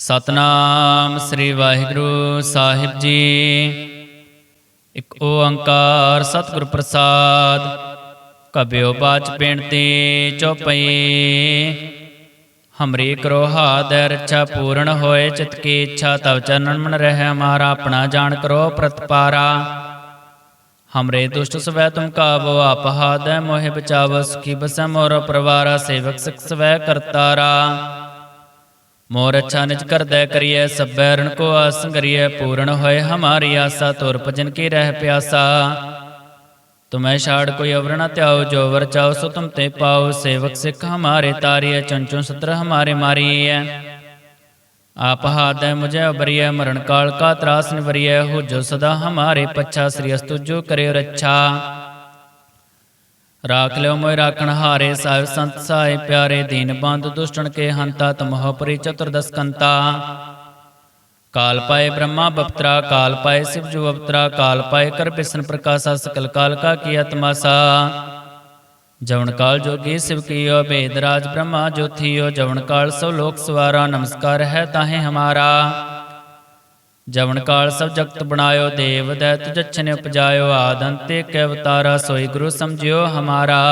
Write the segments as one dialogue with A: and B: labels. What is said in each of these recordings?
A: ਸਤਨਾਮ ਸ੍ਰੀ ਵਾਹਿਗੁਰੂ ਸਾਹਿਬ ਜੀ। ਇੱਕ ਓੰਕਾਰ ਸਤਿਗੁਰ ਪ੍ਰਸਾਦ, ਕਬਿਓ ਬਾਚ ਬੇਨਤੀ ਚਉਪਈ ਹਮਰੀ ਕਰੋ ਹਾਦੈ ਰੱਛਾ ਪੂਰਨ ਹੋਏ, ਚਿਤ ਕੀ ਇੱਛਾ ਤਵ ਚਰਨਨ ਮਨ ਰਹਿ ਹਮਾਰਾ ਆਪਣਾ ਜਾਣ ਕਰੋ ਪ੍ਰਤਪਾਰਾ। ਹਮਰੇ ਦੁਸ਼ਟ ਸਵੈ ਤੁਮ ਕਾਬੋ ਆਪ ਹਾਦੈ ਮੋਹਿ ਬਚਾਵ ਸੁਖੀ ਬਸੈ ਮੋਰ ਪਰਵਾਰਾ, ਸੇਵਕ ਸਿਖ ਸਵੈ ਕਰਤਾਰਾ। ਮੋਰ ਅੱਛਾ ਨਿਜ ਕਰਦੈ ਕਰੀਐ, ਸਭੈ ਰਣ ਕੋ ਆਸ ਕਰੀਐ, ਪੂਰਨ ਹੋਏ ਹਮਾਰੀ ਆਸਾ, ਤੁਰ ਭਜਨ ਕੀ ਰਹਿ ਪਿਆਸਾ। ਤੁਮੈ ਛਾੜ ਕੋਈ ਅਵਰ ਨ ਧਿਆਓ ਜੋ ਵਰ ਚਾਓ ਸੋ ਤੁਮ ਤੇ ਪਾਓ ਸੇਵਕ ਸਿੱਖ ਹਮਾਰੇ ਤਾਰੀਐ ਚੰਚੂ ਸਤਰ ਹਮਾਰੇ ਮਾਰੀਐ। ਆਪ ਹਾਦੈ ਮੁਝੇ ਅਬਰੀਐ, ਮਰਨ ਕਾਲ ਕਾ ਤਰਾਸ ਨਿਵਰੀਐ ਹੋ ਜੋ ਸਦਾ ਹਮਾਰੇ ਪੱਛਾ, ਸ੍ਰੀ ਅਸਤੁ ਜੋ ਕਰਿਓ ਰੱਛਾ। ਰਾਖ ਲਿਓ ਮੋਇ ਰਾਖਣ ਹਾਰੇ ਸਾਹਿਬ ਸੰਤ ਸਾਏ ਪਿਆਰੇ ਦੀਨ ਬੰਦ ਦੁਸ਼ਟਣ ਕੇ ਹੰਤਾ ਤਮਹ ਪਰੀ ਚਤੁਰਦਸ ਕੰਤਾ ਕਾਲ ਪਾਏ ਬ੍ਰਹਮਾ ਬਪਤਰਾ ਕਾਲ ਪਾਏ ਸਿਵ ਜੋ ਅਵਤਰਾ ਕਾਲ ਪਾਏ ਕਰ ਬਿਸ਼ਨ ਪ੍ਰਕਾਸ਼ਾ ਸਕਲ ਕਾਲ ਕਾ ਕੀ ਤਮਾਸਾ ਜਵਨ ਕਾਲ ਜੋਗੀ ਸਿਵ ਕੀਓ ਭੇਦ ਰਾਜ ਬ੍ਰਹਮਾ ਜੋਥੀਓ ਜਵਨ ਕਾਲ ਸੋ ਲੋਕ ਸਵਾਰਾ ਨਮਸਕਾਰ ਹੈ ਤਾਹੇ ਹਮਾਰਾ ਜਵਨ ਕਾਲ ਸਭ ਜਗਤ ਬਣਾਇਓ, ਦੇਵ ਦੈਤ ਜਛਨੇ ਉਪਜਾਇਓ, ਆਦੰਤੇ ਕੇ ਅਵਤਾਰਾ, ਸੋਈ ਗੁਰੂ ਸਮਝਿਓ ਹਮਾਰਾ।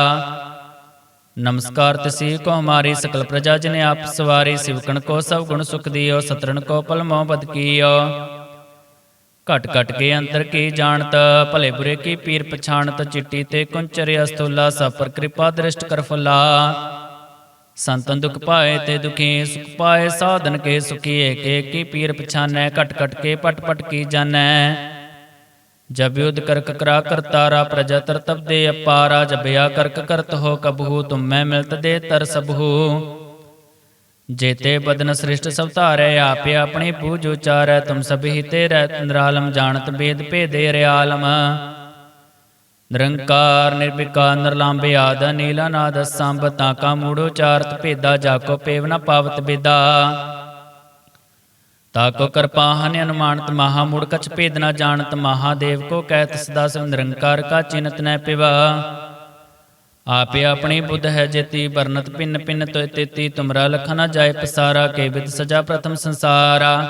A: ਨਮਸਕਾਰ ਤਸੀ ਕੋ ਹਮਾਰੀ ਸਕਲ ਪ੍ਰਜਾ ਜਨੇ ਆਪ ਸਵਾਰੀ, ਸਿਵਕਣ ਕੋ ਸਭ ਗੁਣ ਸੁਖ ਦਿਓ ਸਤਰਨ ਕੋ ਪਲ ਮੋਹ ਬਦ ਕੀਓ। ਘਟ ਘਟ ਕੇ ਅੰਤਰ ਕੀ ਜਾਣਤ, ਭਲੇ ਬੁਰੇ ਕੀ ਪੀਰ ਪਛਾਣਤ, ਚਿੱਟੀ ਤੇ ਕੁੰਚਰ ਅਸਤੁਲਾ ਸਭ ਪਰ ਕਿਰਪਾ ਦ੍ਰਿਸ਼ਟ ਕਰ ਫੁਲਾ। ਸੰਤਨ ਦੁਖ ਪਾਏ ਤੇ ਦੁਖੀ ਸੁਖ ਪਾਏ ਸਾਧਨ ਕੇ ਸੁਖੀ ਏਕ ਏਕ ਪੀਰ ਪਛਾਨੈ ਘਟ ਘਟ ਕੇ ਪਟ ਪਟ ਕੀ ਜਾਣੈ। ਜਬ ਯੁਧ ਕਰਕ ਕਰਾ ਕਰਤਾਰਾ ਪ੍ਰਜਾ ਤਰਤਬ ਦੇ ਅਪਾਰਾ ਜਬ ਆ ਕਰਕ ਕਰਤ ਹੋ ਕਬਹੂ ਤੁਮ ਮੈਂ ਮਿਲਤ ਦੇ ਤਰ ਸਭੂ। ਜੇਤੇ ਬਦਨ ਸ੍ਰਿਸ਼ਟ ਸਭ ਧਾਰੈ ਆਪੇ ਆਪਣੀ ਪੂਜ ਉਚਾਰੈ ਤੁਮ ਸਭ ਹੀ ਤੇ ਰਹਿ ਨਿਰਾਲਮ ਜਾਣਤ ਬੇਦ ਭੇਦੇ ਰਿਆਲਮ। ਨਿਰੰਕਾਰ ਨਿਰਵਿਕਾਰ ਨਿਰਲੰਬੇ ਆਦ, ਨੀਲਾ ਨਾਦ, ਸੰਭ ਤਾਕਾ ਮੂੜੋ ਚਾਰਤ ਭੇਦਾ ਜਾਕੋ ਪੇਵਨਾ ਪਾਵਤ ਬੇਦਾ। ਤਾਕੋ ਕਿਰਪਾ ਹਨ ਅਨੁਮਾਨਤ ਮਹਾ ਮੂੜ, ਕਛ ਭੇਦ ਨਾ ਜਾਣਤ ਮਹਾਦੇਵ ਕੋ ਕਹਿਤ ਸਦਾ ਸਿਵ ਨਿਰੰਕਾਰ ਕਾ ਚਿਨਤ ਨੈ ਪਿਵਾ। ਆਪੇ ਆਪਣੀ ਬੁੱਧ ਹੈ ਜੇਤੀ ਵਰਨਤ ਪਿੰਨ ਪਿੰਨ ਤੋਇ ਤੇਤੀ, ਤੁਮਰਾ ਲਖ ਨ ਜਾਏ ਪਸਾਰਾ, ਕੇ ਵਿਦ ਸਜਾ ਪ੍ਰਥਮ ਸੰਸਾਰਾ।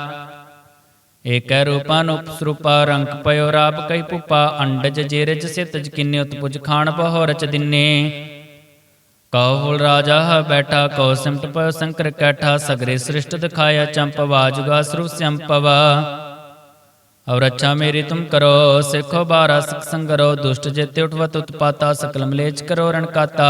A: ਏਕੈ ਰੂਪਾ ਨੂਪ ਰੰਗ ਪਇਓ ਰਾਪ ਕਈ ਪੁਪਾ ਅੰਡਜ ਜੇਰਜ ਸਿਤਜ ਕਿੰਨੇ ਉਤਪੁਜ ਖਾਣ ਬਹੁ ਰਚ ਦਿਨੇ। ਕਉ ਰਾਜਾ ਹ ਬੈਠਾ, ਕਉ ਸਿਮਟ ਪਇਓ ਸੰਕਰ ਕੈਠਾ, ਸਗਰੇ ਸ੍ਰਿਸ਼ਟ ਦਿਖਾਇਆ ਚੰਪ, ਵਾਜੁਗਾ ਸਰੂ ਸੰਪਵਾ। ਔਰ ਅੱਛਾ ਮੇਰੀ ਤੁਮ ਕਰੋ, ਸਿੱਖੋ ਬਾਰਾ ਸਿਖ ਸੰਗਰੋ, ਦੁਸ਼ਟ ਜੇਤੇ ਉਠਵਤ ਉਤਪਾਤਾ ਸਕਲ ਮਲੇਚ ਕਰੋ ਰਣਕਾਤਾ।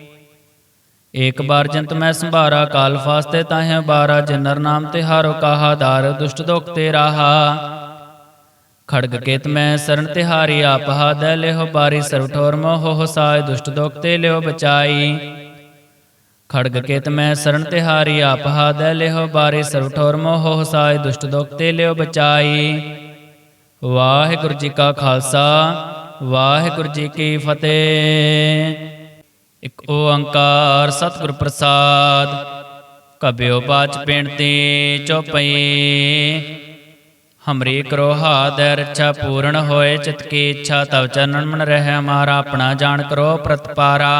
A: ਏਕ ਬਾਰ ਜੰਤ ਮੈਂ ਸੰਭਾਰਾ, ਕਾਲ ਫਾਸਤੇ ਤਾਹੇ ਬਾਰਾ, ਜਨਰ ਨਾਮ ਤੇ ਹਾਰੋ ਕਾਹਾ, ਦਾਰ ਦੁਸ਼ਟ ਦੋਖ ਤੇ ਰਾਹਾ। ਖੜਗ ਕੇਤ ਮੈਂ ਸਰਣ ਤਿਹਾਰੀ ਆਪ ਹਾਦੈ ਲਿਓ ਬਾਰੀ ਸਰਵ ਠੋਰ ਮੋਹ ਹੋ ਦੁਸ਼ਟ ਦੋਖ ਤੇ ਲਿਓ ਬਚਾਈ। ਖੜਗ ਕੇਤ ਮੈਂ ਸਰਣ ਤਿਹਾਰੀ ਆਪ ਹਾਦੈ ਲਿਓ ਬਾਰੀ ਸਰਵ ਠੋਰ ਮੋਹ ਹੋ ਸਾਇ, ਦੁਸ਼ਟ ਦੋਖ ਤੇ ਲਿਓ ਬਚਾਈ। ਵਾਹਿਗੁਰੂ ਜੀ ਕਾ ਖਾਲਸਾ, ਵਾਹਿਗੁਰੂ ਜੀ ਕੀ ਫਤਿਹ। ਇੱਕ ਓੰਕਾਰ ਸਤਿਗੁਰ ਪ੍ਰਸਾਦ, ਕਬਿਓ ਬਾਚ ਬੇਨਤੀ ਚਉਪਈ ਹਮਰੀ ਕਰੋ ਹਾਦੈ ਰੱਛਾ ਪੂਰਨ ਹੋਏ, ਚਿਤ ਕੀ ਇੱਛਾ ਤਵ ਚਰਨਨ ਮਨ ਰਹਿ ਹਮਾਰਾ ਆਪਣਾ ਜਾਣ ਕਰੋ ਪ੍ਰਤਪਾਰਾ।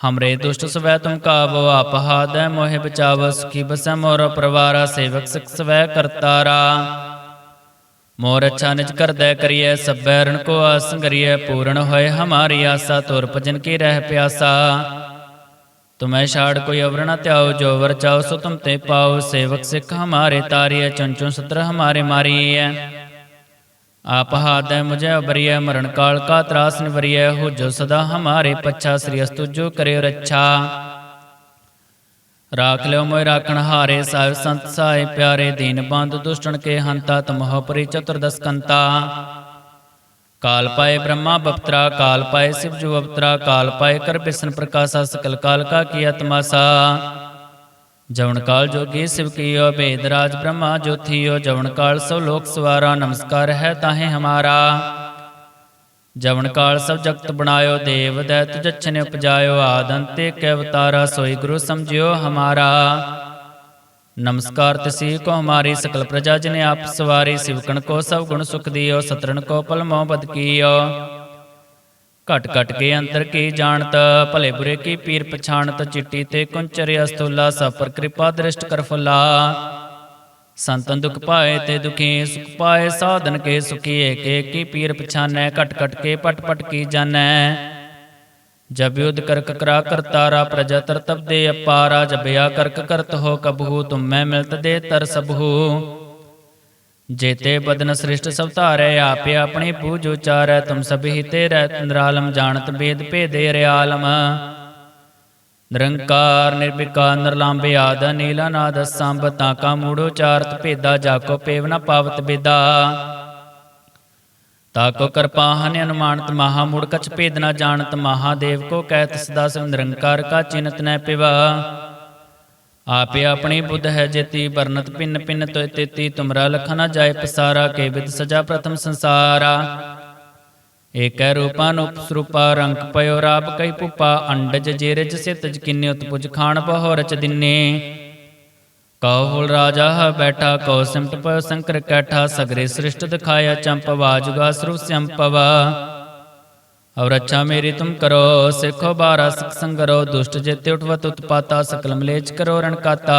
A: ਹਮਰੇ ਦੁਸ਼ਟ ਸਵੈ ਤੁਮ ਕਾਬੋ ਆਪ ਹਾਦੈ ਮੋਹਿ ਬਚਾਵ, ਸੁਖੀ ਬਸੈ ਮੋਰ ਪਰਵਾਰਾ, ਸੇਵਕ ਸਿਖ ਸਵੈ ਕਰਤਾਰਾ। ਮੋਰ ਅੱਛਾ ਨਿਜ ਕਰਦੈ ਕਰੀਐ ਸਭੈ ਰਣ ਕੋ ਆਸ ਪੂਰਨ ਹੋਏ ਹਮਾਰੀ ਆਸਾ, ਤੁਰ ਭਜਨ ਕੀ ਰਹਿ ਪਿਆਸਾ। ਤੁਮੈ ਛਾੜ ਕੋਈ ਅਵਰ ਨ ਧਿਆਓ, ਜੋ ਵਰ ਚਾਓ ਸੋ ਤੁਮ ਤੇ ਪਾਓ, ਸੇਵਕ ਸਿੱਖ ਹਮਾਰੇ ਤਾਰੀਐ ਚੰਚੂ ਸਤਰ ਹਮਾਰੇ ਮਾਰੀਐ। ਆਪ ਹਾਦੈ ਮੁਝੇ ਅਬਰੀਐ, ਮਰਨ ਕਾਲ ਕਾ ਤਰਾਸ ਨਿਵਰੀਐ ਹੋ ਜੋ ਸਦਾ ਹਮਾਰੇ ਪੱਛਾ, ਸ੍ਰੀ ਅਸਤੁ ਜੋ ਕਰਿਓ ਰੱਛਾ। ਰਾਖ ਲਿਓ ਮੋਇ ਰਾਖਣ ਹਾਰੇ ਸਾਹਿਬ ਸੰਤ ਸਾਏ ਪਿਆਰੇ ਦੀਨ ਬੰਦ ਦੁਸ਼ਟਣ ਕੇ ਹੰਤਾ ਤਮਹ ਪਰੀ ਚਤੁਰਦਸ ਕੰਤਾ ਕਾਲ ਪਾਏ ਬ੍ਰਹਮਾ ਬਪਤਰਾ ਕਾਲ ਪਾਏ ਸਿਵ ਜੋ ਅਵਤਰਾ ਕਾਲ ਪਾਏ ਕਰ ਬਿਸ਼ਨ ਪ੍ਰਕਾਸ਼ਾ ਸਕਲ ਕਾਲ ਕਾ ਕੀ ਤਮਾਸਾ ਜਵਨ ਕਾਲ ਜੋਗੀ ਸਿਵ ਕੀਓ ਭੇਦ ਰਾਜ ਬ੍ਰਹਮਾ ਜੋਥੀਓ ਜਵਨ ਕਾਲ ਸਭ ਲੋਕ ਸਵਾਰਾ ਨਮਸਕਾਰ ਹੈ ਤਾਹੇ ਹਮਾਰਾ ਜਵਨ ਕਾਲ ਸਭ ਜਗਤ ਬਣਾਇਓ, ਦੇਵ ਦੈਤ ਨੇ ਉਪਜਾਇਓ, ਆਦੰਤੇ ਕੈ ਅਵਤਾਰਾ ਸੋਈ ਗੁਰੂ ਸਮਝਿਓ ਹਮਾਰਾ। ਨਮਸਕਾਰ ਤਸੀ ਕੋ ਹਮਾਰੀ ਸਕਲ ਪ੍ਰਜਾ ਜਨੇ ਆਪ ਸਵਾਰੀ, ਸਿਵਕਣ ਕੋ ਸਭ ਗੁਣ ਸੁਖ ਦਿਓ ਸਤਰਨ ਕੋ ਪਲ ਮੋਹ ਬਦ ਕੀਓ। ਘਟ ਘਟ ਕੇ ਅੰਤਰ ਕੀ ਜਾਣਤ, ਭਲੇ ਬੁਰੇ ਕੀ ਪੀਰ ਪਛਾਣਤ, ਚਿੱਟੀ ਤੇ ਕੁੰਚਰਿ ਅਸਤੁਲਾ ਸਭ ਪਰ ਕਿਰਪਾ ਦ੍ਰਿਸ਼ਟ ਕਰ ਫੁਲਾ। ਸੰਤਨ ਦੁਖ ਪਾਏ ਤੇ ਦੁਖੀ ਸੁਖ ਪਾਏ, ਸਾਧਨ ਕੇ ਸੁਖੀ ਏਕੇ ਕੀ ਪੀਰ ਪਛਾਨੈ, ਘਟ ਘਟ ਕੇ ਪਟ ਪਟ ਕੀ ਜਾਣੈ। ਜਬ ਯੁਧ ਕਰ ਕਕਰਾ ਕਰਤਾਰਾ ਪ੍ਰਜਾ ਤਰਤਬ ਦੇ ਅਪਾਰਾ ਜਬਿਆ ਕਰਕ ਕਰਤ ਹੋ ਕਬਹੂ ਤੁਮ ਮੈਂ ਮਿਲਤ ਦੇ ਤਰ ਸਭੂ। ਜੇਤੇ ਬਦਨ ਸ੍ਰਿਸ਼ਟ ਸਭ ਧਾਰੈ, ਆਪੇ ਆਪਣੀ ਪੂਜ ਉਚਾਰੈ, ਤੁਮ ਸਭ ਤੇ ਰਹਿ ਨਿਰਾਲਮ ਜਾਣਤ ਬੇਦ ਭੇਦੇ ਰਿਆਲਮ। ਨਿਰੰਕਾਰ, ਨਿਰਵਿਕਾਰ ਨਿਰਲੰਭ ਆਦ ਨੀਲਾ ਨਾਦ ਸੰਭ ਤਾਕਾ ਮੂੜੋ ਚਾਰਤ ਭੇਦਾ ਜਾਕੋ ਪੇਵ ਨ ਪਾਵਤ ਬੇਦਾ। ਤਾਕੋ ਕਿਰਪਾਹਨ ਅਨੁਮਾਨਤ, ਮਹਾ ਮੂੜ ਕਛ ਭੇਦ ਨ ਜਾਣਤ ਮਹਾਦੇਵ ਕੋ ਕਹਿਤ ਸਦਾ ਸਿਵ ਨਿਰੰਕਾਰ ਕਾ ਚਿਨਤ ਨੈ ਪਿਵਾ। ਆਪੇ ਆਪਣੀ ਬੁੱਧ ਹੈ ਜੇਤੀ ਬਰਨਤ ਪਿੰਨ ਪਿੰਨ ਤੋਇ ਤੇਤੀ, ਤੁਮਰਾ ਲਖਾ ਜਾਏ ਪਸਾਰਾ, ਕੇ ਵਿਦ ਸਜਾ ਪ੍ਰਥਮ ਸੰਸਾਰਾ। ਏਕੈ ਰੂਪਾਨੂਪ ਸਰੂਪਾ, ਰੰਗ ਪਇਓ ਰਾਪ ਕਈ ਪੁਪਾ, ਅੰਡਜ ਜੇਰਜ ਸਿਤਜ ਕਿੰਨੇ ਉਤਪੁਜ ਖਾਣ ਬਹੁ ਦਿਨੇ। ਕਹੁਲ ਰਾਜਾ ਹ ਬੈਠਾ, ਕਉ ਸਿਮਟ ਪਇਓ ਸੰਕਰ ਕੈਠਾ, ਸਗਰੇ ਸ੍ਰਿਸ਼ਟ ਦਿਖਾਇਆ ਚੰਪਵਾ ਜੁਗਾ ਸਰੂ ਸੰਪਵਾ। ਔਰ ਅੱਛਾ ਮੇਰੀ ਤੁਮ ਕਰੋ, ਸਿੱਖੋ ਬਾਰਾ ਸਿਖ ਸੰਗਰੋ, ਦੁਸ਼ਟ ਜੇਤੇ ਉਠਵਤ ਉਤਪਾਤਾ ਸਕਲ ਮਲੇਚ ਕਰੋ ਰਣਕਾਤਾ।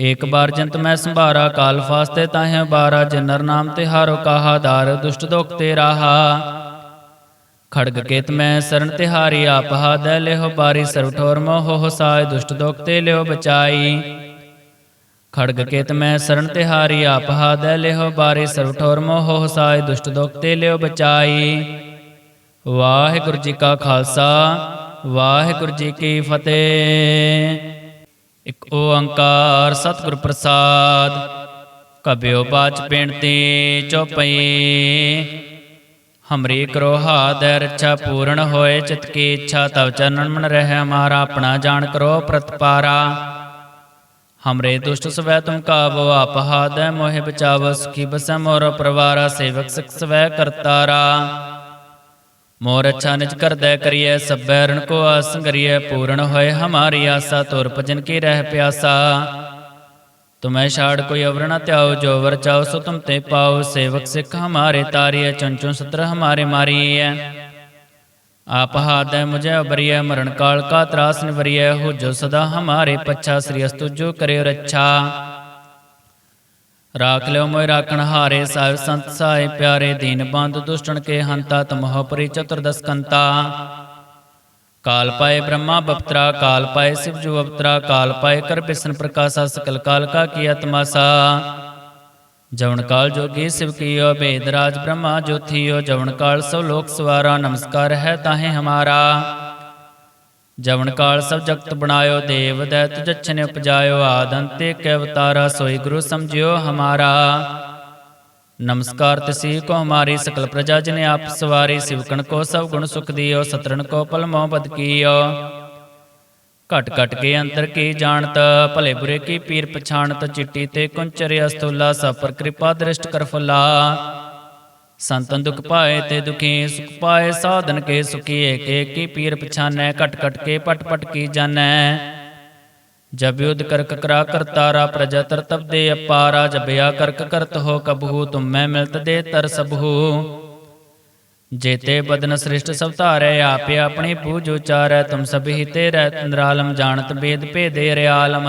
A: ਏਕ ਬਾਰ ਜੰਤ ਮੈਂ ਸੰਭਾਰਾ, ਕਾਲ ਫਾਸਤੇ ਤਾਹੇ ਬਾਰਾ, ਜਨਰ ਨਾਮ ਤੇ ਹਾਰੋ ਕਾਹਾ, ਦਾਰ ਦੁਸ਼ਟ ਦੁਖ ਤੇ ਰਾਹਾ। ਖੜਗ ਕੇਤ ਮੈਂ ਸਰਨ ਤਿਹਾਰੀ ਆਪ ਹਾਦੈ ਲਿਓ ਬਾਰੀ ਸਰਵ ਠੋਰ ਮੋਹ ਹਸਾਇ ਦੁਸ਼ਟ ਦੁਖ ਤੇ ਲਿਓ ਬਚਾਈ। ਖੜਗ ਕੇਤ ਮੈਂ ਸਰਣ ਤਿਹਾਰੀ ਆਪ ਹਾਦੈ ਲਿਓ ਬਾਰੀ ਸਰਵ ਠੋਰ ਮੋਹ ਹਸਾਇ ਦੁਸ਼ਟ ਦੁਖ ਤੇ ਲਿਓ ਬਚਾਈ। ਵਾਹਿਗੁਰੂ ਜੀ ਕਾ ਖਾਲਸਾ, ਵਾਹਿਗੁਰੂ ਜੀ ਕੀ ਫਤਿਹ। ਇਕ ਓੰਕਾਰ ਸਤਿਗੁਰ ਪ੍ਰਸਾਦ, ਕਬਿਓ ਬਾਚ ਬੇਨਤੀ ਚੋਪਈ। ਹਮਰੀ ਕਰੋ ਹਾਦੈ ਰੱਛਾ ਪੂਰਨ ਹੋਏ, ਚਿਤ ਕੀ ਇੱਛਾ ਤਵ ਚਰਨਨ ਮਨ ਰਹਿ ਹਮਾਰਾ ਆਪਣਾ ਜਾਣ ਕਰੋ ਪ੍ਰਤਪਾਰਾ। ਹਮਰੇ ਦੁਸ਼ਟ ਸਵੈ ਤੁਮ ਕਾਵੋ, ਆਪ ਹਾਦੈ ਮੋਹਿ ਬਚਾਵ, ਸੁਖੀ ਬਸੈ ਮੋਰ ਪਰਵਾਰਾ, ਸੇਵਕ ਸਿਖ ਸਵੈ ਕਰਤਾਰਾ। ਮੋਰ ਅੱਛਾ ਨਿਜ ਕਰਦੈ ਕਰੀਐ, ਸਭੈ ਰਣ ਕੋ ਆਸ ਪੂਰਨ ਹੋਏ ਹਮਾਰੀ ਆਸਾ, ਤੁਰ ਭਜਨ ਕੀ ਰਹਿ ਪਿਆਸਾ। ਤੁਮੈ ਛਾੜ ਕੋਈ ਅਵਰ ਨ ਧਿਆਓ ਜੋ ਵਰ ਚਾਓ ਸੋ ਤੁਮ ਤੇ ਪਾਓ ਸੇਵਕ ਸਿੱਖ ਹਮਾਰੇ ਤਾਰੀਐ ਚੰਚੂ ਸਤਰ ਹਮਾਰੇ ਮਾਰੀਐ। ਆਪ ਹਾਦੈ ਮੁਝੇ ਅਬਰੀਐ, ਮਰਨ ਕਾਲ ਕਾ ਤਰਾਸ ਨਿਵਰੀਐ ਹੋ ਜੋ ਸਦਾ ਹਮਾਰੇ ਪੱਛਾ, ਸ੍ਰੀ ਅਸਤੁ ਜੋ ਕਰਿਓ ਰੱਛਾ। ਰਾਖ ਲਿਓ ਮੋਇ ਰਾਖਣ ਹਾਰੇ ਸਾਹਿਬ ਸੰਤ ਸਾਏ ਪਿਆਰੇ ਦੀਨ ਬੰਦ ਦੁਸ਼ਟਣ ਕੇ ਹੰਤਾ ਤਮਹ ਪਰੀ ਚਤੁਰਦਸ ਕੰਤਾ। ਕਾਲ ਪਾਏ ਬ੍ਰਹਮਾ ਬਪਤਰਾ, ਕਾਲ ਪਾਏ ਸਿਵ ਜੁ ਅਵਤਰਾ, ਕਾਲ ਪਾਏ ਕਰ ਬਿਸ਼ਨ ਪ੍ਰਕਾਸ਼ਾ, ਸਕਲ ਕਾਲ ਕਾ ਕੀ ਆਤਮਾਸਾ ਜਵਨ ਕਾਲ ਜੋਗੀ ਸਿਵ ਕੀਓ ਭੇਦ ਰਾਜ ਬ੍ਰਹਮਾ ਜੋਥੀਓ ਜਵਨ ਕਾਲ ਸਭ ਲੋਕ ਸਵਾਰਾ, ਨਮਸਕਾਰ ਹੈ ਤਾਹੇ ਹਮਾਰਾ। ਜਵਨ ਕਾਲ ਸਭ ਜਗਤ ਬਣਾਇਓ, ਦੇਵ ਦੈਤ ਜਛਨੇ ਉਪਜਾਇਓ ਆਦੰਤੇ ਕੈ ਅਵਤਾਰਾ, ਸੋਈ ਗੁਰੂ ਸਮਝਿਓ ਹਮਾਰਾ। ਨਮਸਕਾਰ ਤਸੀ ਕੋ ਹਮਾਰੀ ਸਕਲ ਪ੍ਰਜਾ ਜਨੇ ਆਪ ਸਵਾਰੀ, ਸਿਵਕਣ ਕੋ ਸਭ ਗੁਣ ਸੁਖ ਦਿਓ ਸਤਰਨ ਕੋ ਪਲ ਮੋਹ ਬਦ ਕੀਓ। ਘਟ ਘਟ ਕੇ ਅੰਤਰ ਕੀ ਜਾਣਤ, ਭਲੇ ਬੁਰੇ ਕੀ ਪੀਰ ਪਛਾਣਤ, ਚਿੱਟੀ ਤੇ ਕੁੰਚਰਿ ਅਸਤੁਲਾ ਸਭ ਪਰ ਕਿਰਪਾ ਦ੍ਰਿਸ਼ਟ ਕਰ ਫੁਲਾ। ਸੰਤਨ ਦੁਖ ਪਾਏ ਤੇ ਦੁਖੀ, ਸੁਖ ਪਾਏ, ਸਾਧਨ ਕੇ ਸੁਖੀ ਏਕੇ ਕੀ ਪੀਰ ਪਛਾਨੈ, ਘਟ ਘਟ ਕੇ ਪਟ ਪਟ ਕੀ ਜਾਣੈ। ਜਬ ਯੁਧ ਕਰ ਕਕਰਾ ਕਰਤਾਰਾ ਪ੍ਰਜਾ ਤਰਤਬ ਦੇ ਅਪਾਰਾ ਜਬਿਆ ਕਰਕ ਕਰਤ ਹੋ ਕਬਹੂ ਤੁਮ ਮੈਂ ਮਿਲਤ ਦੇ ਤਰ ਸਭੂ। ਜੇਤੇ ਬਦਨ ਸ੍ਰਿਸ਼ਟ ਸਭ ਧਾਰੈ, ਆਪੇ ਆਪਣੀ ਪੂਜ ਉਚਾਰੈ, ਤੁਮ ਸਭ ਤੇ ਰਹਿ ਨਿਰਾਲਮ, ਜਾਣਤ ਬੇਦ ਭੇਦੇ ਰਿਆਲਮ।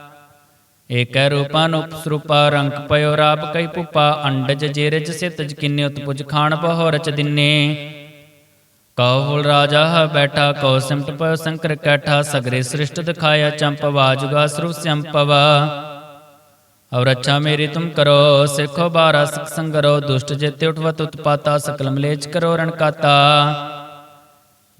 A: ਏਕੈ ਰੂਪਾ ਨੂਪ ਰੰਗ ਪਇਓ ਰਾਪ ਕਈ ਪੁਪਾ, ਅੰਡਜ ਜੇਰਜ ਸਿਤਜ ਕਿੰਨੇ ਉਤਪੁਜ ਖਾਣ ਬਹੁ ਦਿਨੇ। ਕਉ ਰਾਜਾ ਹ ਬੈਠਾ, ਕਉ ਸਿਮਟ ਪਇਓ ਸੰਕਰ ਕੈਠਾ, ਸਗਰੇ ਸ੍ਰਿਸ਼ਟ ਦਿਖਾਇਆ ਚੰਪ ਵਾਜੁਗਾ, ਸਰੂ ਸੰਪਵਾ। ਔਰ ਅੱਛਾ ਮੇਰੀ ਤੁਮ ਕਰੋ, ਸਿੱਖੋ ਬਾਰਾ ਸਿਖ ਸੰਗਰੋ, ਦੁਸ਼ਟ ਜੇਤੇ ਉਠਵਤ ਉਤਪਾਤਾ ਸਕਲ ਮਲੇਚ ਕਰੋ ਰਣਕਾਤਾ।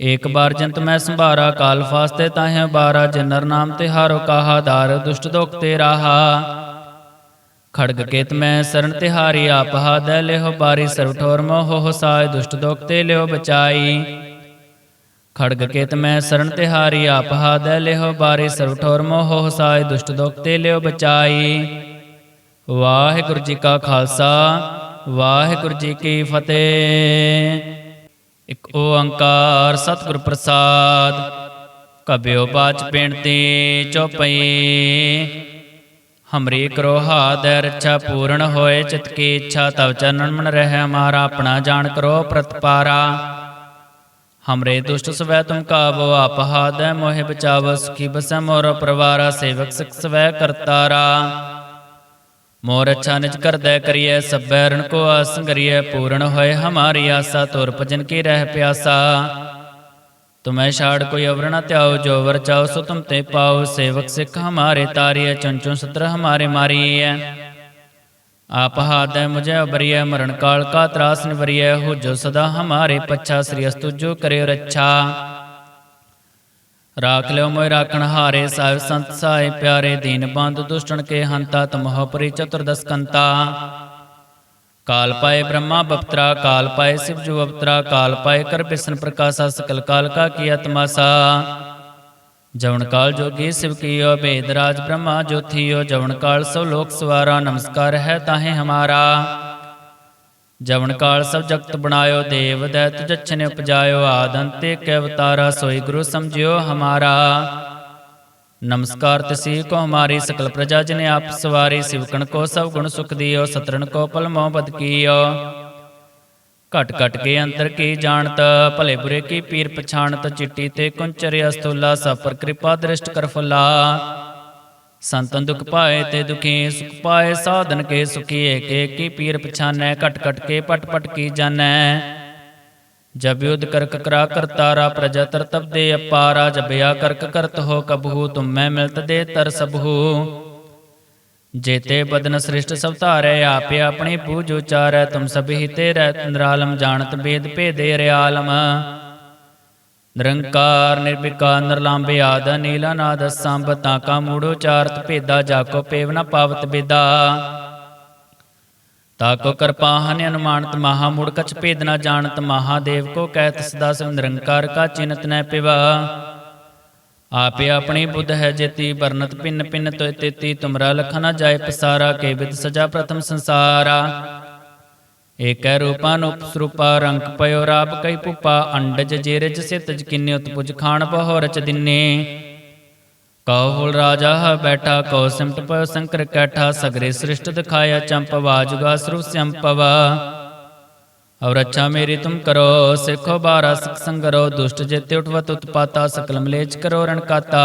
A: ਏਕ ਬਾਰ ਜੰਤ ਮੈਂ ਸੰਭਾਰਾ, ਕਾਲ ਫਾਸਤੇ ਤਾਹੇ ਬਾਰਾ, ਜਨਰ ਨਾਮ ਤੇ ਹਾਰੋ ਕਾਹਾ, ਦਾਰ ਦੁਸ਼ਟ ਦੋਖ ਤੇ ਰਾਹਾ। ਖੜਗ ਕੇਤ ਮੈਂ ਸਰਨ ਤਿਹਾਰੀ ਆਪ ਹਾਦੈ ਲਿਹੋ ਬਾਰੀ ਸਰਵ ਠੋਰ ਮੋਹ ਹੋ ਦੁਸ਼ਟ ਦੋਖ ਤੇ ਲਿਓ ਬਚਾਈ। ਖੜਗ ਕੇਤ ਮੈਂ ਸਰਨ ਤਿਹਾਰੀ ਆਪ ਹਾਦੈ ਲਿਹੋ ਬਾਰੀ ਸਰਵ ਠੋਰ ਮੋਹ ਹੋ ਸਾਇ, ਦੁਸ਼ਟ ਦੋਖ ਤੇ ਲਿਓ ਬਚਾਈ। ਵਾਹਿਗੁਰੂ ਜੀ ਕਾ ਖਾਲਸਾ, ਵਾਹਿਗੁਰੂ ਜੀ ਕੀ ਫਤਿਹ। ਇਕ ਓੰਕਾਰ ਸਤਿਗੁਰ ਪ੍ਰਸਾਦ, ਕਬਿਓ ਬਾਚ ਬੇਨਤੀ ਚਉਪਈ ਹਮਰੀ ਕਰੋ ਹਾਦੈ ਰੱਛਾ ਪੂਰਨ ਹੋਏ, ਚਿਤ ਕੀ ਇੱਛਾ ਤਵ ਚਰਨਨ ਮਨ ਰਹਿ ਹਮਾਰਾ ਆਪਣਾ ਜਾਣ ਕਰੋ ਪ੍ਰਤਪਾਰਾ। ਹਮਰੇ ਦੁਸ਼ਟ ਸਵੈ ਤੁਮ ਕਾਬੋ ਆਪ ਹਾਦੈ ਮੋਹਿ ਬਚਾਵ ਸੁਖੀ ਬਸ ਮੋਰ ਪਰਵਾਰਾ, ਸੇਵਕ ਸਿਖ ਸਵੈ ਕਰਤਾਰਾ। ਮੋਰ ਅੱਛਾ ਨਿਜ ਕਰਦੈ ਕਰੀਐ, ਸਭੈ ਰਣ ਕੋ ਆਸੰਗਰੀਐ ਪੂਰਨ ਹੋਏ ਹਮਾਰੀ ਆਸਾ, ਤੁਰ ਭਜਨ ਕੀ ਰਹਿ ਪਿਆਸਾ। ਤੁਮੈ ਛਾੜ ਕੋਈ ਅਵਰ ਨ ਧਿਆਓ, ਜੋ ਵਰ ਚਾਓ ਸੋ ਤੁਮ ਤੇ ਪਾਓ, ਸੇਵਕ ਸਿੱਖ ਹਮਾਰੇ ਤਾਰੀਐ ਚੁੰਚੁ ਸਤਰ ਹਮਾਰੇ ਮਾਰੀਐ। ਆਪ ਹਾਦੈ ਮੁਝੇ ਅਬਰੀਐ, ਮਰਨ ਕਾਲ ਕਾ ਤਰਾਸ ਨਿਵਰੀਐ ਹੋ ਜੋ ਸਦਾ ਹਮਾਰੇ ਪੱਛਾ, ਸ੍ਰੀ ਅਸਤੁ ਜੋ ਕਰਿਓ ਰੱਛਾ। ਰਾਖ ਲਿਓ ਮੋਇ ਰਾਖਣ ਹਾਰੇ ਸਾਹਿਬ ਸੰਤ ਸਾਏ ਪਿਆਰੇ ਦੀਨ ਬੰਦ ਦੁਸ਼ਟਣ ਕੇ ਹੰਤਾ ਤਮਹ ਪਰੀ ਚਤੁਰਦਸ ਕੰਤਾ ਕਾਲ ਪਾਏ ਬ੍ਰਹਮਾ ਬਪਤਰਾ ਕਾਲ ਪਾਏ ਸਿਵ ਜੋ ਅਵਤਰਾ ਕਾਲ ਪਾਏ ਕਰ ਬਿਸ਼ਨ ਪ੍ਰਕਾਸ਼ਾ ਸਕਲ ਕਾਲ ਕਾ ਕੀਆ ਤਮਾਸਾ ਜਵਨ ਕਾਲ ਜੋਗੀ ਸਿਵ ਕੀਓ ਭੇਦ ਰਾਜ ਬ੍ਰਹਮਾ ਜੋਥੀਓ ਜਵਨ ਕਾਲ ਸਭ ਲੋਕ ਸਵਾਰਾ ਨਮਸਕਾਰ ਹੈ ਤਾਹੇ ਹਮਾਰਾ ਜਵਨ ਕਾਲ ਸਭ ਜਗਤ ਬਣਾਇਓ, ਦੇਵ ਦੈਤ ਜਛਨੇ ਉਪਜਾਇਓ, ਆਦੰਤੇ ਕੈ ਅਵਤਾਰਾ ਸੋਈ ਗੁਰੂ ਸਮਝਿਓ ਹਮਾਰਾ। ਨਮਸਕਾਰ ਤਸੀ ਕੋ ਹਮਾਰੀ ਸਕਲ ਪ੍ਰਜਾ ਜਨੇ ਆਪ ਸਵਾਰੀ, ਸਿਵਕਣ ਕੋ ਸਭ ਗੁਣ ਸੁਖ ਦਿਓ ਸਤਰਨ ਕੋ ਪਲ ਮੋਹ ਬਦ ਕੀਓ। ਘਟ ਘਟ ਕੇ ਅੰਤਰ ਕੀ ਜਾਣਤ, ਭਲੇ ਬੁਰੇ ਕੀ ਪੀਰ ਪਛਾਣਤ, ਚਿੱਟੀ ਤੇ ਕੁੰਚਰ ਅਸਤੁਲਾ ਸਭ ਪਰ ਕਿਰਪਾ ਦ੍ਰਿਸ਼ਟ ਕਰ ਫੁਲਾ। ਸੰਤਨ ਦੁਖ ਪਾਏ ਤੇ ਦੁਖੀ, ਸੁਖ ਪਾਏ, ਸਾਧਨ ਕੇ ਸੁਖੀ, ਏਕੇ ਕੀ ਪੀਰ ਪਛਾਨੈ, ਘਟ ਘਟ ਕੇ ਪਟ ਪਟ ਕੀ ਜਾਣੈ। ਜਬ ਯੁਧ ਕਰਕ ਕਰਾ ਕਰਤਾਰਾ ਪ੍ਰਜਾ ਤਰਤਬ ਦੇ ਅਪਾਰਾ ਜਬਿਆ ਕਰਕ ਕਰਤ ਹੋ ਕਬਹੂ, ਤੁਮ ਮੈਂ ਮਿਲਤ ਦੇ ਤਰ ਸਭੂ। ਜੇਤੇ ਬਦਨ ਸ੍ਰਿਸ਼ਟ ਸਭ ਧਾਰੈ, ਆਪੇ ਆਪਣੀ ਪੂਜ ਉਚਾਰੈ, ਤੁਮ ਸਭ ਤੇ ਰਹਿ ਨਿਰਾਲਮ, ਜਾਣਤ ਬੇਦ ਭੇਦੇ ਰਿਆਲਮ। ਨਿਰੰਕਾਰ ਨਿਰਵਿਕਾਰ ਨਿਰਲਾਂਬੇ ਆਦ, ਨੀਲਾ ਨਾਦ, ਸੰਭ, ਤਾਂ ਕਾ ਮੂੜ ਉਚਾਰਤ ਭੇਦਾ ਜਾਕੋ ਪੇਵ ਨ ਪਾਵਤ ਬੇਦਾ। ਤਾਕੋ ਕਰਪਾਹਨ ਅਨੁਮਾਨਤ ਮਹਾ ਮੂੜ ਕਛ ਭੇਦ ਨ ਜਾਣਤ ਮਹਾਦੇਵ ਕੋ ਕਹਿਤ ਸਦਾ ਸਿਵ ਨਿਰੰਕਾਰ ਕਾ ਚਿਨਤ ਨੈ ਪਿਵਾ। ਆਪੇ ਆਪਣੀ ਬੁੱਧ ਹੈ ਜੇਤੀ ਵਰਨਤ ਪਿੰਨ ਪਿੰਨ ਤੋਇ ਤੇਤੀ, ਤੁਮਰਾ ਲਖ ਨ ਜਾਏ ਪਸਾਰਾ, ਕੇ ਵਿਦ ਸਜਾ ਪ੍ਰਥਮ ਸੰਸਾਰਾ। ਏਕੈ ਰੂਪਾ ਨੂਪ ਰੰਗ ਪਇਓ ਰਾਪ ਕਈ ਪੁਪਾ, ਅੰਡਜ ਜੇਰਜ ਸਿਤਜ ਕਿੰਨੇ ਉਤਪੁਜ ਖਾਣ ਬਹੁ ਰਚ ਦਿਨੇ। ਕਉ ਰਾਜਾ ਹ ਬੈਠਾ, ਕਉ ਸਿਮਟ ਪਇਓ ਸੰਕਰ ਕੈਠਾ, ਸਗਰੇ ਸ੍ਰਿਸ਼ਟ ਦਿਖਾਇਆ ਚੰਪ, ਵਾਜੁਗਾ ਸਰੂ ਸੰਪਵਾ। ਔਰ ਅੱਛਾ ਮੇਰੀ ਤੁਮ ਕਰੋ, ਸਿੱਖੋ ਬਾਰਾ ਸਿਖ ਸੰਗਰੋ, ਦੁਸ਼ਟ ਜੇਤੇ ਉਠਵਤ ਉਤਪਾਤਾ ਸਕਲ ਮਲੇਚ ਕਰੋ ਰਣਕਾਤਾ।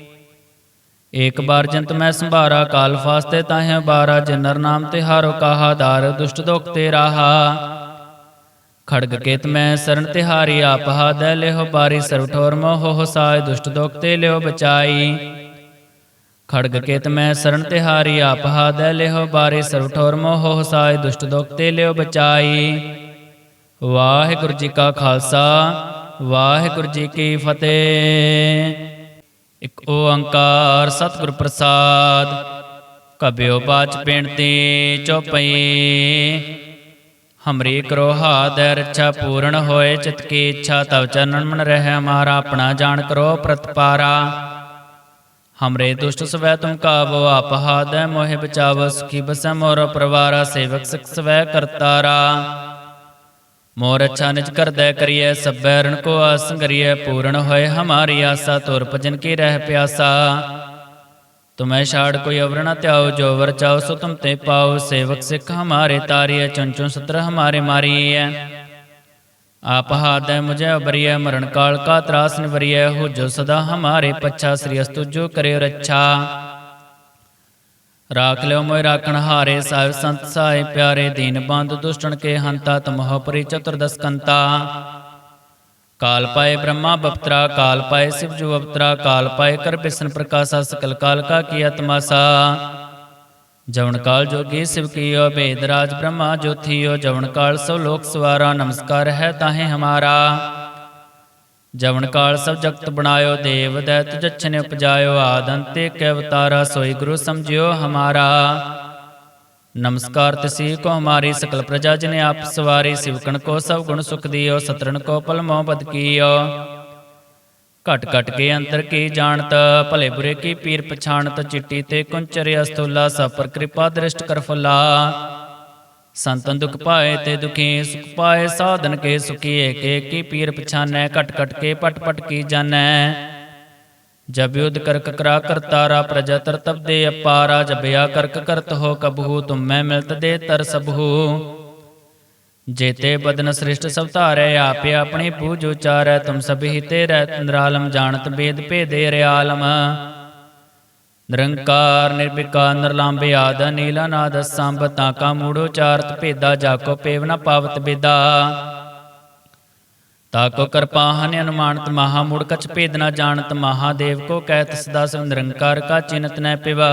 A: ਏਕ ਬਾਰ ਜੰਤ ਮੈਂ ਸੰਭਾਰਾ, ਕਾਲ ਫਾਸਤੇ ਤਾਹੇ ਬਾਰਾ, ਜਨਰ ਨਾਮ ਤੇ ਹਾਰੋ ਕਾਹਾ, ਦਾਰ ਦੁਸ਼ਟ ਦੋਖ ਤੇ ਰਾਹਾ। ਖੜਗ ਕੇਤ ਮੈਂ ਸਰਨ ਤਿਹਾਰੀ ਆਪ ਹਾਦੈ ਲਿਹੋ ਬਾਰੀ ਸਰਵ ਠੋਰ ਮੋਹ ਹੋ ਸਾਇ, ਦੁਸ਼ਟ ਦੋਖ ਤੇ ਲਿਓ ਬਚਾਈ। ਖੜਗ ਕੇਤ ਮੈਂ ਸਰਣ ਤਿਹਾਰੀ ਆਪ ਹਾਦੈ ਲਿਹੋ ਬਾਰੇ ਸਰਬ ਠੋਰ ਮੋਹ ਹਸਾਇ ਦੁਸ਼ਟ ਦੋਖ ਤੇ ਲਿਓ ਬਚਾਈ। ਵਾਹਿਗੁਰੂ ਜੀ ਕਾ ਖਾਲਸਾ, ਵਾਹਿਗੁਰੂ ਜੀ ਕੀ ਫਤਿਹ। ਇਕ ਓੰਕਾਰ ਸਤਿਗੁਰ ਪ੍ਰਸਾਦ, ਕਬਿਓ ਬਾਚ ਬੇਨਤੀ ਚੋਪਈ। ਹਮਰੀ ਕਰੋ ਹਾਦੈ, ਰੱਛਾ ਪੂਰਨ ਹੋਏ, ਚਿਤ ਕੀ ਇੱਛਾ ਤਵ ਚਰਨ ਮਨ ਰਹਿ। ਹਮਾਰਾ ਆਪਣਾ ਜਾਣ ਕਰੋ ਪ੍ਰਤਪਾਰਾ। ਹਮਰੇ ਦੁਸ਼ਟ ਸਵੈ ਤੁਮ ਕਾਵੋ, ਆਪ ਹਾਦੈ ਮੋਹਿ ਬਚਾਵ, ਸੁਖੀ ਬਸੈ ਮੋਰ ਪਰਵਾਰਾ, ਸੇਵਕ ਸਿਖ ਸਵੈ ਕਰਤਾਰਾ। ਮੋਰ ਅੱਛਾ ਨਿਜ ਕਰਦੈ ਕਰੀਐ, ਸਭੈ ਰਣ ਕੋ ਆਸ ਪੂਰਨ ਹੋਏ ਹਮਾਰੀ ਆਸਾ, ਤੁਰ ਭਜਨ ਕੀ ਰਹਿ ਪਿਆਸਾ। ਤੁਮੈ ਛਾੜ ਕੋਈ ਅਵਰ ਨ ਧਿਆਓ, ਜੋ ਵਰ ਚਾਓ ਸੋ ਤੁਮ ਤੇ ਪਾਓ, ਸੇਵਕ ਸਿੱਖ ਹਮਾਰੇ ਤਾਰੀਐ ਚੰਚੂ ਸਤਰ ਹਮਾਰੇ ਮਾਰੀਐ। ਆਪ ਹਾਦੈ ਮੁਝੇ ਅਬਰੀਐ, ਮਰਨ ਕਾਲ ਕਾ ਤਰਾਸ ਨਿਵਰੀਐ, ਹੋ ਜੋ ਸਦਾ ਹਮਾਰੇ ਪੱਛਾ, ਸ੍ਰੀ ਅਸਤੁ ਜੋ ਕਰਿਓ ਰੱਛਾ। ਰਾਖ ਲਿਓ ਮੋਇ ਰਾਖਣ ਹਾਰੇ ਸਾਹਿਬ ਸੰਤ ਸਾਏ ਪਿਆਰੇ ਦੀਨ ਬੰਦ ਦੁਸ਼ਟਣ ਕੇ ਹੰਤਾ ਤਮਹ ਪਰੀ ਚਤੁਰਦਸ ਕੰਤਾ ਕਾਲ ਪਾਏ ਬ੍ਰਹਮਾ ਬਪਤਰਾ ਕਾਲ ਪਾਏ ਸਿਵ ਜੂ ਅਵਤਰਾ ਕਾਲ ਪਾਏ ਕਰ ਬਿਸ਼ਨ ਪ੍ਰਕਾਸ਼ਾ ਸਕਲ ਕਾਲ ਕਾ ਕੀ ਤਮਾਸਾ ਜਵਨ ਕਾਲ ਜੋਗੀ ਸਿਵ ਕੀਓ ਭੇਦ ਰਾਜ ਬ੍ਰਹਮਾ ਜੋਥੀਓ ਜਵਨ ਕਾਲ ਸਭ ਲੋਕ ਸਵਾਰਾ ਨਮਸਕਾਰ ਹੈ ਤਾਹੇ ਹਮਾਰਾ ਜਵਨ ਕਾਲ ਸਭ ਜਗਤ ਬਣਾਇਓ, ਦੇਵ ਦੈਤ ਨੇ ਉਪਜਾਇਓ ਆਦੰਤੇ ਕੇ ਅਵਤਾਰਾ, ਸੋਈ ਗੁਰੂ ਸਮਝਿਓ ਹਮਾਰਾ। ਨਮਸਕਾਰ ਤਸੀ ਕੋ ਹਮਾਰੀ ਸਕਲ ਪ੍ਰਜਾ ਜਿਨੇ ਆਪ ਸਵਾਰੀ ਸਿਵਕਣ ਕੋ ਸਭ ਗੁਣ ਸੁਖ ਦਿਓ ਸਤਰਨ ਕੋ ਪਲ ਮੋਹ ਬਦ ਕੀਓ। ਘਟ ਘਟ ਕੇ ਅੰਤਰ ਕੀ ਜਾਣਤ, ਭਲੇ ਬੁਰੇ ਕੀ ਪੀਰ ਪਛਾਣਤ, ਚਿੱਟੀ ਤੇ ਕੁੰਚਰਿ ਅਸਤੁਲਾ ਸਫਰ ਕਿਰਪਾ ਦ੍ਰਿਸ਼ਟ ਕਰ ਫੁਲਾ। ਸੰਤਨ ਦੁਖ ਪਾਏ ਤੇ ਦੁਖੀ ਸੁਖ ਪਾਏ, ਸਾਧਨ ਕੇ ਸੁਖੀ ਏਕੇ ਕੀ ਪੀਰ ਪਛਾਨੈ, ਘਟ ਘਟ ਕੇ ਪਟ ਪਟ ਕੀ ਜਾਣੈ। ਜਬ ਯੁਧ ਕਰ ਕਕਰਾ ਕਰਤਾਰਾ ਪ੍ਰਜਾ ਤਰਤਬ ਦੇ ਅਪਾਰਾ ਜਬਿਆ ਕਰਕ ਕਰਤ ਹੋ ਕਬਹੂ, ਤੁਮ ਮੈਂ ਮਿਲਤ ਦੇ ਤਰ ਸਭੂ। ਜੇਤੇ ਬਦਨ ਸ੍ਰਿਸ਼ਟ ਸਭ ਧਾਰੈ, ਆਪੇ ਆਪਣੀ ਪੂਜ ਉਚਾਰੈ, ਤੁਮ ਸਭੀ ਤੇ ਰਹਿ ਨਿਰਾਲਮ, ਜਾਣਤ ਬੇਦ ਭੇਦੇ ਰਿਆਲਮ। ਨਿਰੰਕਾਰ, ਨਿਰਵਿਕਾਰ ਨਿਰਲੰਭ ਆਦ ਨੀਲਾ ਨਾਦ ਸੰਭ ਤਾਕਾ ਮੂੜੋ, ਚਾਰਤ ਭੇਦਾ ਜਾਕੋ ਪੇਵ ਨ ਪਾਵਤ ਬੇਦਾ। ਤਾਕੋ ਕਿਰਪਾਹਨ ਅਨੁਮਾਨਤ, ਮਹਾ ਮੂੜ ਕਛ ਭੇਦ ਨ ਜਾਣਤ ਮਹਾਦੇਵ ਕੋ ਕਹਿਤ ਸਦਾ ਸਿਵ ਨਿਰੰਕਾਰ ਕਾ ਚਿਨਤ ਨੈ ਪਿਵਾ।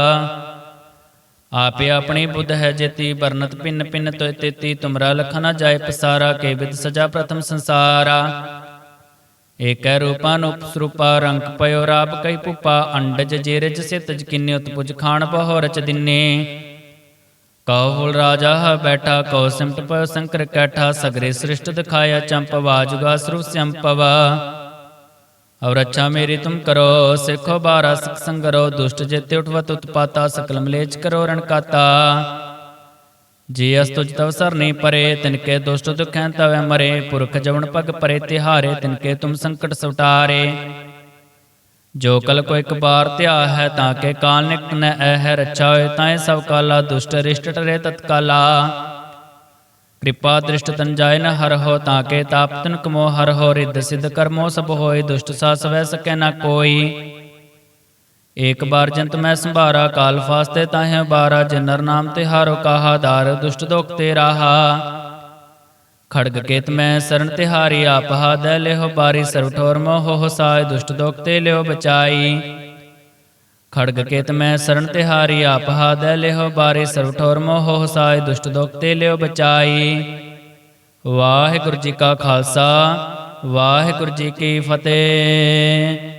A: ਆਪੇ ਆਪਣੀ ਬੁੱਧ ਹੈ ਜੇਤੀ ਬਰਨਤ ਪਿੰਨ ਪਿੰਨ ਤੋਇ ਤੇਤੀ, ਤੁਮਰਾ ਲਖਾ ਜਾਏ ਪਸਾਰਾ, ਕੇ ਵਿਦ ਸਜਾ ਪ੍ਰਥਮ ਸੰਸਾਰਾ। ਏਕੈ ਰੂਪਾ ਨੂਪ ਰੰਗ ਪਇਓ ਰਾਪ ਕਈ ਪੁਪਾ, ਅੰਡਜ ਜੇਰਜ ਸਿਤਜ ਕਿੰਨੇ ਉਤਪੁਜ ਖਾਣ ਬਹੁ ਰਚ ਦਿਨੇ। ਕਹੁਲ ਰਾਜਾ ਹ ਬੈਠਾ, ਕਉ ਸਿਮਟ ਪਇਓ ਸੰਕਰ ਕੈਠਾ, ਸਗਰੇ ਸ੍ਰਿਸ਼ਟ ਦਿਖਾਇਆ ਚੰਪ ਵਾਜੁਗਾ, ਸਰੂਪ ਸੰਪਵਾ। ਔਰ ਅੱਛਾ ਮੇਰੀ ਤੁਮ ਕਰੋ, ਸਿੱਖੋ ਬਾਰਾ ਸਿਖ ਸੰਗਰੋ, ਦੁਸ਼ਟ ਜੇਤੇ ਉਠਵਤ ਉਤਪਾਤਾ ਸਕਲ ਮਲੇਚ ਕਰੋ ਰਣਕਾਤਾ। ਜੀ ਅਸ ਤੁਜ ਤਵ ਸਰਨੀ ਪਰੇ ਤਿਨਕੇ ਦੁਸ਼ਟ ਦੁਖੈਂ ਤਵੈ ਮਰੇ, ਪੁਰਖ ਜਵਨ ਪਗ ਪਰੇ ਤਿਹਾਰੇ ਤਿਨਕੇ ਤੁਮ ਸੰਕਟ ਸਵਟਾਰੇ। ਜੋ ਕਲ ਕੋ ਇੱਕ ਬਾਰ ਧਿਆ ਹੈ, ਤਾਂ ਕੇ ਕਾਲ ਨਿਕ ਨ ਐਹ ਰੱਛਾ ਹੋਏ ਤਾਂ ਸਭ ਕਾਲਾ, ਦੁਸ਼ਟ ਰਿਸ਼ਟ ਟਰੇ ਤਤਕਾਲਾ। ਕਿਰਪਾ ਦ੍ਰਿਸ਼ਟ ਤਨ ਜਾਏ ਨ ਹਰ ਹੋ, ਤਾਂ ਕੇ ਤਾਪ ਤਨ ਕਮੋ ਹਰ ਹੋ, ਰਿੱਧ ਸਿਧ ਕਰਮੋ ਸਭ ਹੋਏ, ਦੁਸ਼ਟ ਸਾ ਸਵੈ ਸਕੈ ਨ ਕੋਈ। ਏਕ ਬਾਰ ਜੰਤ ਮੈਂ ਸੰਭਾਰਾ, ਕਾਲ ਫਾਸਤੇ ਤਾਹੇ ਬਾਰਾ, ਜਿਨਰ ਨਾਮ ਤੇ ਹਾਰੋ ਕਾਹਾ, ਦਾਰ ਦੁਸ਼ਟ ਦੋਖ ਤੇ ਰਾਹਾ। ਖੜਗ ਕੇਤ ਮੈਂ ਸਰਣ ਤਿਹਾਰੀ ਆਪ ਹਾਦੈ ਲਿਹੋ ਬਾਰੀ, ਸਰਬ ਠੋਰ ਮੋਹ ਹਸਾਇ ਦੁਸ਼ਟ ਦੋਖ ਤੇ ਲਿਓ ਬਚਾਈ। ਖੜਗ ਕੇਤ ਮੈਂ ਸਰਣ ਤਿਹਾਰੀ ਆਪ ਹਾਦੈ ਲਿਹੋ ਬਾਰੀ, ਸਰਬ ਠੋਰ ਮੋਹ ਹਸਾਇ ਦੁਸ਼ਟ ਦੋਖ ਤੇ ਲਿਓ ਬਚਾਈ। ਵਾਹਿਗੁਰੂ ਜੀ ਕਾ ਖਾਲਸਾ, ਵਾਹਿਗੁਰੂ ਜੀ ਕੀ ਫਤਿਹ।